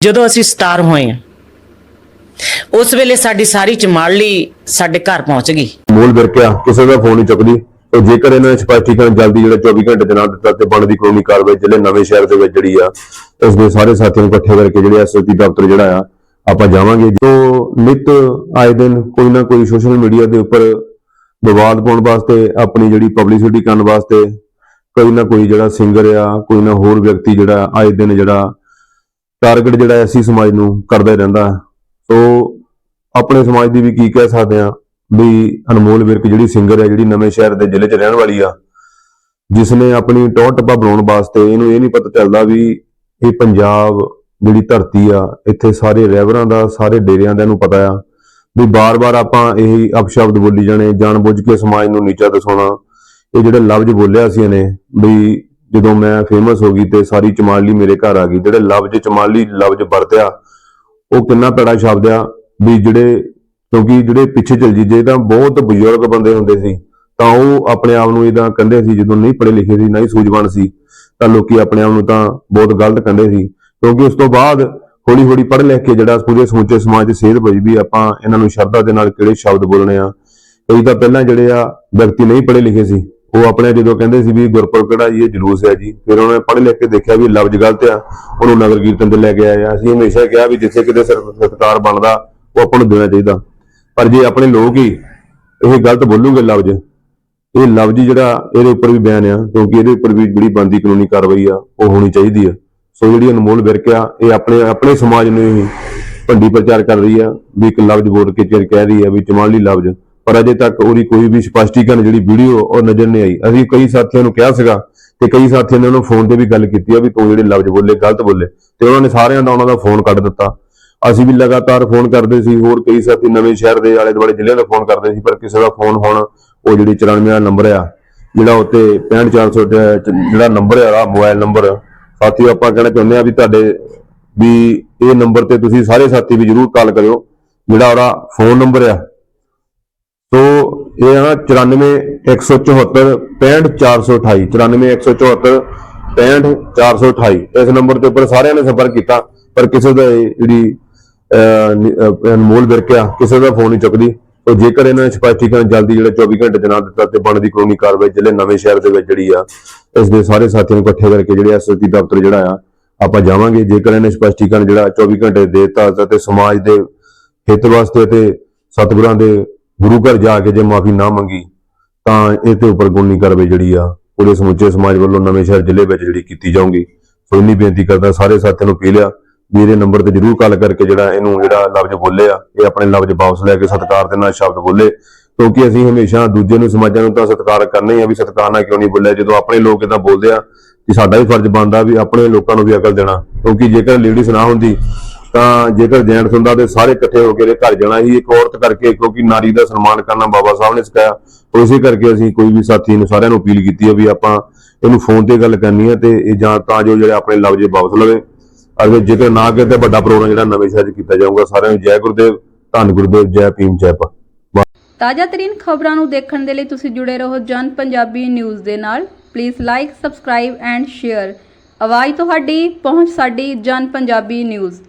ਜਦੋਂ ਅਸੀਂ ਸਟਾਰ ਹੋਏ ਹਾਂ, ਉਸ ਵੇਲੇ ਸਾਡੀ ਸਾਰੀ ਚਮਾਲੀ ਸਾਡੇ ਘਰ ਪਹੁੰਚ ਗਈ। ਮੂਲ ਵਿਰਕਿਆ ਕਿਸੇ ਦਾ ਫੋਨ ਨਹੀਂ ਚੁੱਕਦੀ ਤੇ ਜੇਕਰ ਇਹਨਾਂ ਨੇ ਸਪਸ਼ਟੀਕਰਨ ਜਲਦੀ ਜਿਹੜਾ 24 ਘੰਟੇ ਦੇ ਨਾਲ ਦਿੱਤਾ ਤੇ ਬਣਦੀ ਕਾਨੂੰਨੀ ਕਾਰਵਾਈ ਜ਼ਿਲ੍ਹੇ ਨਵੇਂ ਸ਼ਹਿਰ ਦੇ ਵਿੱਚ ਜਿਹੜੀ ਆ ਇਸ ਦੇ ਸਾਰੇ ਸਾਥੀਆਂ ਨੂੰ ਇਕੱਠੇ ਕਰਕੇ ਜਿਹੜੇ ਐਸਓਟੀ ਦਫ਼ਤਰ ਜਿਹੜਾ ਆ, ਆਪਾਂ ਜਾਵਾਂਗੇ। ਜੋ ਨਿਤ ਆਏ ਦਿਨ ਕੋਈ ਨਾ ਕੋਈ ਸੋਸ਼ਲ ਮੀਡੀਆ ਦੇ ਉੱਪਰ ਵਿਵਾਦ ਪਾਉਣ ਵਾਸਤੇ, ਆਪਣੀ ਜਿਹੜੀ ਪਬਲਿਸਿਟੀ ਕਰਨ ਵਾਸਤੇ ਕੋਈ ਨਾ ਕੋਈ ਜਿਹੜਾ ਸਿੰਗਰ ਆ, ਕੋਈ ਨਾ ਹੋਰ ਵਿਅਕਤੀ ਜਿਹੜਾ ਆਏ ਦਿਨ ਜਿਹੜਾ ਟਾਰਗੇਟ ਜਿਹੜਾ ਐਸੀ ਸਮਾਜ ਨੂੰ ਕਰਦਾ ਹੀ ਰਹਿੰਦਾ। ਸੋ ਆਪਣੇ ਸਮਾਜ ਦੀ ਵੀ ਕੀ ਕਹਿ ਸਕਦੇ ਆ ਵੀ ਅਨਮੋਲ ਵਿਰਕ ਜਿਹੜੀ ਸਿੰਗਰ ਹੈ, ਜਿਹੜੀ ਨਵੇਂ ਸ਼ਹਿਰ ਦੇ ਜ਼ਿਲ੍ਹੇ 'ਚ ਰਹਿਣ ਵਾਲੀ ਆ ਜਿਸ ਨੇ ਆਪਣੀ ਟੌਰ ਟੱਪਾ ਬਣਾਉਣ ਵਾਸਤੇ ਇਹਨੂੰ ਇਹ ਨਹੀਂ ਪਤਾ ਚੱਲਦਾ ਵੀ ਇਹ ਪੰਜਾਬ ਜਿਹੜੀ ਧਰਤੀ ਆ, ਇੱਥੇ ਸਾਰੇ ਰਹਿਬਰਾਂ ਦਾ, ਸਾਰੇ ਡੇਰਿਆਂ ਦਾ ਇਹਨੂੰ ਪਤਾ ਆ ਵੀ ਬਾਰ-ਬਾਰ ਆਪਾਂ ਇਹੀ ਅਪਸ਼ਬਦ ਬੋਲੀ ਜਾਣੇ ਜਾਣਬੁੱਝ ਕੇ ਸਮਾਜ ਨੂੰ ਨੀਚਾ ਦਿਖਾਉਣਾ ਇਹ ਜਿਹੜਾ ਲਫ਼ਜ਼ ਬੋਲਿਆ ਸੀ ਇਹਨੇ ਵੀ ਜਦੋਂ ਮੈਂ ਫੇਮਸ ਹੋ ਗਈ ਤੇ ਸਾਰੀ ਚਮਾਲੀ ਮੇਰੇ ਘਰ ਆ ਗਈ, ਜਿਹੜੇ ਲਫ਼ਜ਼ ਚਮਾਲੀ ਲਫ਼ਜ਼ ਵਰਤਿਆ, ਉਹ ਕਿੰਨਾ ਪੈੜਾ ਸ਼ਬਦ ਆ ਵੀ ਜਿਹੜੇ, ਕਿਉਂਕਿ ਜਿਹੜੇ ਪਿੱਛੇ ਚਲ ਜੀ ਜੇ ਤਾਂ ਬਹੁਤ ਬਜ਼ੁਰਗ ਬੰਦੇ ਹੁੰਦੇ ਸੀ, ਤਾਂ ਉਹ ਆਪਣੇ ਆਪ ਨੂੰ ਇਦਾਂ ਕਹਿੰਦੇ ਸੀ, ਜਦੋਂ ਨਹੀਂ ਪੜ੍ਹੇ ਲਿਖੇ ਸੀ ਨਾ ਹੀ ਸੂਝਵਾਨ ਸੀ, ਤਾਂ ਲੋਕੀ ਆਪਣੇ ਆਪ ਨੂੰ ਤਾਂ ਬਹੁਤ ਗਲਤ ਕਹਿੰਦੇ ਸੀ, ਕਿਉਂਕਿ ਉਸ ਤੋਂ ਬਾਅਦ ਹੌਲੀ ਹੌਲੀ ਪੜ੍ਹ ਲਿਖ ਕੇ ਜਿਹੜਾ ਪੂਰੇ ਸਮੁੱਚੇ ਸਮਾਜ ਚ ਸੇਧ ਪਈ ਵੀ ਆਪਾਂ ਇਹਨਾਂ ਨੂੰ ਸ਼ਬਦਾਂ ਦੇ ਨਾਲ ਕਿਹੜੇ ਸ਼ਬਦ ਬੋਲਣੇ ਆ। ਕਈ ਤਾਂ ਪਹਿਲਾਂ ਜਿਹੜੇ ਆ ਵਿਅਕਤੀ ਨਹੀਂ ਪੜ੍ਹੇ ਲਿਖੇ ਸੀ ਉਹ ਆਪਣੇ ਜਦੋਂ ਕਹਿੰਦੇ ਸੀ ਵੀ ਗੁਰਪੁਰਬ ਕਿਹੜਾ ਇਹ ਜਲੂਸ ਹੈ ਜੀ, ਫਿਰ ਉਹਨਾਂ ਨੇ ਪੜ੍ਹ ਲਿਖ ਕੇ ਦੇਖਿਆ ਵੀ ਲਫ਼ਜ਼ ਗਲਤ ਆ, ਉਹਨੂੰ ਨਗਰ ਕੀਰਤਨ ਤੇ ਲੈ ਕੇ ਆਏ ਅਸੀਂ ਹਮੇਸ਼ਾ ਕਿਹਾ ਵੀ ਜਿੱਥੇ ਕਿਤੇ ਸਰ- ਬਣਦਾ, ਉਹ ਆਪਾਂ ਨੂੰ ਦੇਣਾ ਚਾਹੀਦਾ। ਪਰ ਜੇ ਆਪਣੇ ਲੋਕ ਹੀ ਇਹ ਗਲਤ ਬੋਲੂਗੇ ਲਫ਼ਜ਼, ਇਹ ਲਫ਼ਜ਼ ਜਿਹੜਾ ਇਹਦੇ ਉੱਪਰ ਵੀ ਬਿਆਨ ਆ, ਕਿਉਂਕਿ ਇਹਦੇ ਉੱਪਰ ਵੀ ਜਿਹੜੀ ਬੰਦੀ ਕਾਨੂੰਨੀ ਕਾਰਵਾਈ ਆ, ਉਹ ਹੋਣੀ ਚਾਹੀਦੀ ਆ। ਸੋ ਜਿਹੜੀ ਅਨਮੋਲ ਵਿਰਕ ਆ, ਇਹ ਆਪਣੇ ਆਪਣੇ ਸਮਾਜ ਨੂੰ ਹੀ ਭੰਡੀ ਪ੍ਰਚਾਰ ਕਰ ਰਹੀ ਆ, ਵੀ ਇੱਕ ਲਫ਼ਜ਼ ਬੋਲ ਕੇ ਚਿਰ ਕਹਿ ਰਹੀ ਆ ਵੀ ਚਮਾਲੀ ਲਫ਼ਜ਼। ਪਰ ਅਜੇ ਤੱਕ ਉਹਦੀ ਕੋਈ ਵੀ ਸਪਸ਼ਟੀਕਰਨ ਜਿਹੜੀ ਵੀਡੀਓ ਉਹ ਨਜ਼ਰ ਨਹੀਂ ਆਈ। ਅਸੀਂ ਕਈ ਸਾਥੀਆਂ ਨੂੰ ਕਿਹਾ ਸੀਗਾ ਤੇ ਕਈ ਸਾਥੀਆਂ ਨੇ ਉਹਨੂੰ ਫੋਨ ਤੇ ਵੀ ਗੱਲ ਕੀਤੀ ਆ ਵੀ ਤੂੰ ਜਿਹੜੇ ਲਫ਼ਜ਼ ਬੋਲੇ, ਗਲਤ ਬੋਲੇ ਤੇ ਉਹਨਾਂ ਨੇ ਸਾਰਿਆਂ ਦਾ ਉਹਨਾਂ ਦਾ ਫੋਨ ਕੱਢ ਦਿੱਤਾ। ਅਸੀਂ ਵੀ ਲਗਾਤਾਰ ਫੋਨ ਕਰਦੇ ਸੀ, ਹੋਰ ਕਈ ਸਾਥੀ ਨਵੇਂ ਸ਼ਹਿਰ ਦੇ ਆਲੇ ਦੁਆਲੇ ਜ਼ਿਲ੍ਹਿਆਂ ਦਾ ਫੋਨ ਕਰਦੇ ਸੀ, ਪਰ ਕਿਸੇ ਦਾ ਫੋਨ ਹੁਣ ਉਹ ਜਿਹੜੀ 94 ਦਾ ਨੰਬਰ ਆ, ਜਿਹੜਾ ਉੱਤੇ 65400 ਚ ਜਿਹੜਾ ਨੰਬਰ ਆ ਮੋਬਾਈਲ ਨੰਬਰ ਸਾਥੀਓ ਆਪਾਂ ਕਹਿਣਾ ਚਾਹੁੰਦੇ ਆ ਵੀ ਤੁਹਾਡੇ ਵੀ ਇਹ ਨੰਬਰ ਤੇ ਤੁਸੀਂ ਸਾਰੇ ਸਾਥੀ ਵੀ ਜਰੂਰ ਕਾਲ ਕਰਿਓ, ਜਿਹੜਾ ਉਹਦਾ ਫੋਨ ਨੰਬਰ ਆ ਸੋ ਇਹ ਹੈ 94 174 65428 94 174 65428 ਇਸ ਨੰਬਰ ਦੇ ਉੱਪਰ ਸਾਰਿਆਂ ਨੇ ਸੰਪਰਕ ਕੀਤਾ ਪਰ ਕਿਸੇ ਦਾ ਇਹ ਜਿਹੜੀ ਅਹ, ਅਨਮੋਲ ਵਿਰਕਿਆ ਕਿਸੇ ਦਾ ਫੋਨ ਨਹੀਂ ਚੁੱਕਦੀ। ਤੋ ਜੇਕਰ ਇਹਨਾਂ ਨੇ ਸਪਸ਼ਟੀਕਰਨ ਜਲਦੀ ਜਿਹੜਾ 24 ਘੰਟੇ ਜਨਾ ਦਿੱਤਾ ਤੇ ਬਣਦੀ ਕਾਨੂੰਨੀ ਕਾਰਵਾਈ ਜ਼ਿਲ੍ਹੇ ਨਵੇਂ ਸ਼ਹਿਰ ਦੇ ਵਿੱਚ ਜਿਹੜੀ ਆ ਇਸ ਦੇ ਸਾਰੇ ਸਾਥੀਆਂ ਨੂੰ ਇਕੱਠੇ ਕਰਕੇ ਜਿਹੜੇ ਐਸਐਸਪੀ ਦਫ਼ਤਰ ਜਿਹੜਾ ਆ ਆਪਾਂ ਜਾਵਾਂਗੇ। ਜੇਕਰ ਇਹਨੇ ਸਪਸ਼ਟੀਕਰਨ ਜਿਹੜਾ 24 ਘੰਟੇ ਦੇ ਦਿੱਤਾ ਤੇ ਸਮਾਜ ਦੇ ਹਿੱਤ ਵਾਸਤੇ ਤੇ ਸਤਿਗੁਰਾਂ ਦੇ ਗੁਰੂ ਘਰ ਜਾ ਕੇ ਜੇ ਮਾਫੀ ਨਾ ਮੰਗੀ, ਤਾਂ ਇਹ ਤੇ ਉੱਪਰ ਕਾਨੂੰਨੀ ਕਾਰਵਾਈ ਜਿਹੜੀ ਆ ਪੂਰੇ ਸਮੁੱਚੇ ਸਮਾਜ ਵੱਲੋਂ ਨਵੇਂ ਸ਼ਹਿਰ ਜ਼ਿਲ੍ਹੇ ਵਿੱਚ ਜਿਹੜੀ ਕੀਤੀ ਜਾਊਗੀ। ਸੋ ਇੰਨੀ ਬੇਨਤੀ ਕਰਦਾ ਸਾਰੇ ਸਾਥੀਆਂ ਨੂੰ ਅਪੀਲ ਆ ਵੀ ਇਹਦੇ ਨੰਬਰ ਤੇ ਜਰੂਰ ਕਾਲ ਕਰਕੇ ਜਿਹੜਾ ਇਹਨੂੰ ਜਿਹੜਾ ਲਫ਼ਜ਼ ਬੋਲੇ ਇਹ ਆਪਣੇ ਲਫ਼ਜ਼ ਵਾਪਸ ਲੈ ਕੇ ਸਤਿਕਾਰ ਦੇ ਨਾਲ ਸ਼ਬਦ ਬੋਲੇ। ਕਿਉਂਕਿ ਅਸੀਂ ਹਮੇਸ਼ਾ ਦੂਜੇ ਨੂੰ ਸਮਾਜਾਂ ਨੂੰ ਤਾਂ ਸਤਿਕਾਰ ਕਰਨਾ ਹੀ ਆ ਵੀ ਸਤਿਕਾਰ ਨਾਲ ਕਿਉਂ ਨਹੀਂ ਬੋਲਿਆ? ਜਦੋਂ ਆਪਣੇ ਲੋਕ ਇਦਾਂ ਬੋਲਦੇ ਆ ਕਿ ਸਾਡਾ ਵੀ ਫਰਜ਼ ਬਣਦਾ ਵੀ ਆਪਣੇ ਲੋਕਾਂ ਨੂੰ ਵੀ ਅਕਲ ਦੇਣਾ, ਕਿਉਂਕਿ ਜੇਕਰ ਲੇਡੀਜ਼ ਨਾ ਹੁੰਦੀ ਤਾਂ ਜੇਕਰ ਜੈਂਟਸ ਹੁੰਦਾ ਤੇ ਸਾਰੇ ਇਕੱਠੇ ਹੋ ਕੇ ਇਹਦੇ ਘਰ ਜਾਣਾ ਹੀ ਇੱਕ ਔਰਤ ਕਰਕੇ ਕਿਉਂਕਿ ਨਾਰੀ ਦਾ ਸਨਮਾਨ ਕਰਨਾ ਬਾਬਾ ਸਾਹਿਬ ਨੇ ਸਿਖਾਇਆ। ਉਸੇ ਕਰਕੇ ਅਸੀਂ ਕੋਈ ਵੀ ਸਾਥੀ ਨੂੰ ਸਾਰਿਆਂ ਨੂੰ ਅਪੀਲ ਕੀਤੀ ਹੈ ਵੀ ਆਪਾਂ ਇਹਨੂੰ ਫੋਨ ਤੇ ਗੱਲ ਕਰਨੀ ਹੈ ਤੇ ਇਹ ਜਾਂ ਤਾਂ ਜੋ ਜਿਹੜੇ ਆਪਣੇ ਲਫ਼ਜ਼ ਵਾਪਸ ਲਵੇ। ਅਗਰ ਜੇਕਰ ਨਾ ਕਰੇ ਤਾਂ ਵੱਡਾ ਪ੍ਰੋਗਰਾਮ ਜਿਹੜਾ ਨਵੇਂ ਸ਼ਹਿਰ 'ਚ ਕੀਤਾ ਜਾਊਗਾ। ਸਾਰਿਆਂ ਨੂੰ ਜੈ ਗੁਰਦੇਵ, ਧੰਨ ਗੁਰਦੇਵ, ਜੈ ਭੀਮ, ਜੈ ਪਾ ਤਾਜ਼ਾ ਤਰੀਨ ਖਬਰਾਂ ਨੂੰ ਦੇਖਣ ਦੇ ਲਈ ਤੁਸੀਂ ਜੁੜੇ ਰਹੋ ਜਨ ਪੰਜਾਬੀ ਨਿਊਜ਼ ਦੇ ਨਾਲ। Please like subscribe and share ਆਵਾਜ਼ ਤੁਹਾਡੀ, ਪਹੁੰਚ ਸਾਡੀ ਜਨ ਪੰਜਾਬੀ ਨਿਊਜ਼।